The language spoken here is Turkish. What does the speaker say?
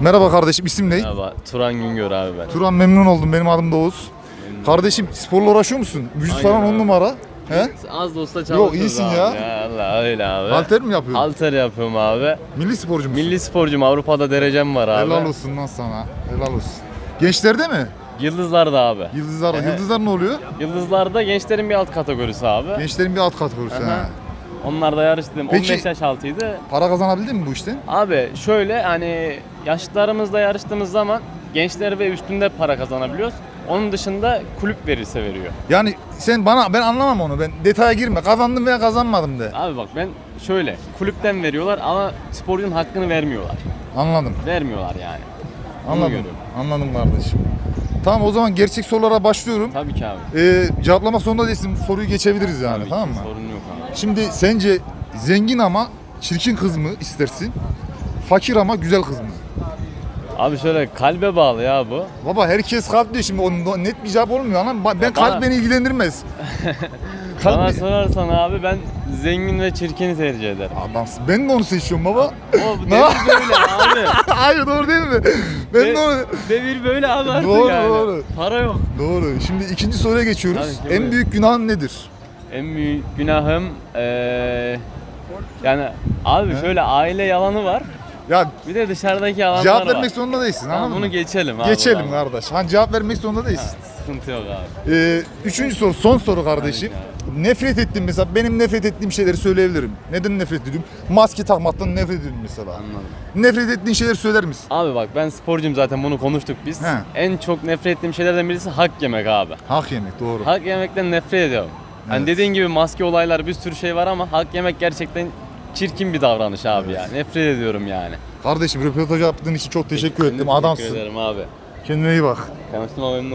Merhaba kardeşim isim ne? Merhaba, Turan Güngör abi ben. Turan memnun oldum benim adım da Oğuz. Kardeşim sporla uğraşıyor musun? Vücut Aynen falan on abi. numara. He? Az da olsa çalışıyoruz iyisin abi. ya. Allah öyle abi. Halter mi yapıyorsun? Halter yapıyorum abi. Milli sporcu musun? Milli sporcum Avrupa'da derecem var abi. Helal olsun lan sana. Helal olsun. Gençlerde mi? Yıldızlar'da abi. Yıldızlar. Ehe. Yıldızlar ne oluyor? Yıldızlar'da gençlerin bir alt kategorisi abi. Gençlerin bir alt kategorisi. Aha. He. Onlarda yarıştım. Peki- 15 yaş altıydı. Para kazanabildin mi bu işten? Abi şöyle hani yaşlılarımızla yarıştığımız zaman gençler ve üstünde para kazanabiliyoruz. Onun dışında kulüp verirse veriyor. Yani sen bana ben anlamam onu. Ben detaya girme. Kazandım veya kazanmadım de. Abi bak ben şöyle kulüpten veriyorlar ama sporcunun hakkını vermiyorlar. Anladım. Vermiyorlar yani. Anladım. Anladım kardeşim. Tamam o zaman gerçek sorulara başlıyorum. Tabii ki abi. Ee, cevaplamak zorunda değilsin. Soruyu geçebiliriz yani Tabii tamam ki, mı? Sorun yok abi. Şimdi sence zengin ama çirkin kız mı istersin? Fakir ama güzel kız mı? Abi şöyle kalbe bağlı ya bu. Baba herkes kalp diyor şimdi onun net bir cevap olmuyor ama ben bana- kalp beni ilgilendirmez. Bana kalp sorarsan abi ben zengin ve çirkini tercih ederim. Adamsın. Ben de onu seçiyorum baba. O devir böyle abi. Hayır doğru değil mi? Ben de onu... Devir böyle abi artık Doğru, yani. doğru. Para yok. Doğru. Şimdi ikinci soruya geçiyoruz. Tabii ki, en buyur. büyük günahın nedir? En büyük günahım eee yani abi He? şöyle aile yalanı var. Ya Bir de dışarıdaki yalanlar cevap var. vermek zorunda değilsin Tamam, anladın bunu mı? geçelim abi. Geçelim kardeş. Hani cevap vermek zorunda değilsin. Sıkıntı yok abi. Ee, üçüncü soru, son soru kardeşim. Tabii Nefret ettiğim mesela benim nefret ettiğim şeyleri söyleyebilirim. Neden nefret ediyorum? Maske takmaktan nefret ediyorum mesela. Anladım. Nefret ettiğin şeyleri söyler misin? Abi bak ben sporcuyum zaten bunu konuştuk biz. He. En çok nefret ettiğim şeylerden birisi hak yemek abi. Hak yemek doğru. Hak yemekten nefret ediyorum. Hani Evet. dediğin gibi maske olaylar bir sürü şey var ama hak yemek gerçekten çirkin bir davranış abi ya. Nefret ediyorum yani. Kardeşim röportaj yaptığın için çok teşekkür ettim. Adamsın. Teşekkür ederim abi. Kendine iyi bak. Tanıştığıma memnun